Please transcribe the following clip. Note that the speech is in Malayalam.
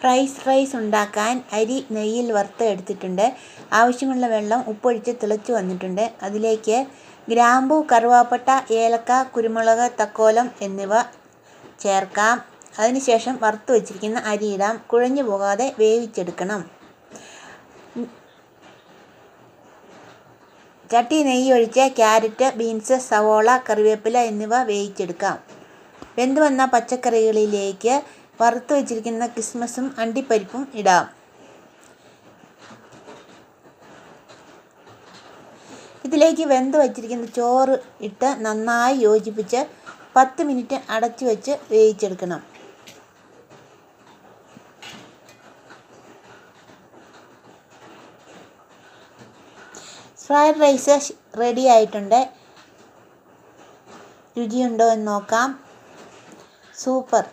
ഫ്രൈസ് റൈസ് ഉണ്ടാക്കാൻ അരി നെയ്യിൽ വറുത്ത് എടുത്തിട്ടുണ്ട്. ആവശ്യമുള്ള വെള്ളം ഉപ്പൊഴിച്ച് തിളച്ചു വന്നിട്ടുണ്ട്. അതിലേക്ക് ഗ്രാമ്പു കറുവാപ്പട്ട ഏലക്ക കുരുമുളക് തക്കോലം എന്നിവ ചേർക്കാം. അതിനുശേഷം വറുത്ത് വച്ചിരിക്കുന്ന അരി ഇടാം കുഴഞ്ഞു പോകാതെ വേവിച്ചെടുക്കണം. ചട്ടി നെയ്യ് ഒഴിച്ച് ക്യാരറ്റ് ബീൻസ് സവോള കറിവേപ്പില എന്നിവ വേവിച്ചെടുക്കാം. വെന്ത് വന്ന പച്ചക്കറികളിലേക്ക് വറുത്ത് വെച്ചിരിക്കുന്ന കിസ്മസും അണ്ടിപ്പരിപ്പും ഇടാം. ഇതിലേക്ക് വെന്ത് വച്ചിരിക്കുന്ന ചോറ് ഇട്ട് നന്നായി യോജിപ്പിച്ച് പത്ത് മിനിറ്റ് അടച്ചു വെച്ച് വേവിച്ചെടുക്കണം. ഫ്രൈഡ് റൈസ് റെഡി ആയിട്ടുണ്ട്. രുചിയുണ്ടോ എന്ന് നോക്കാം. സൂപ്പർ.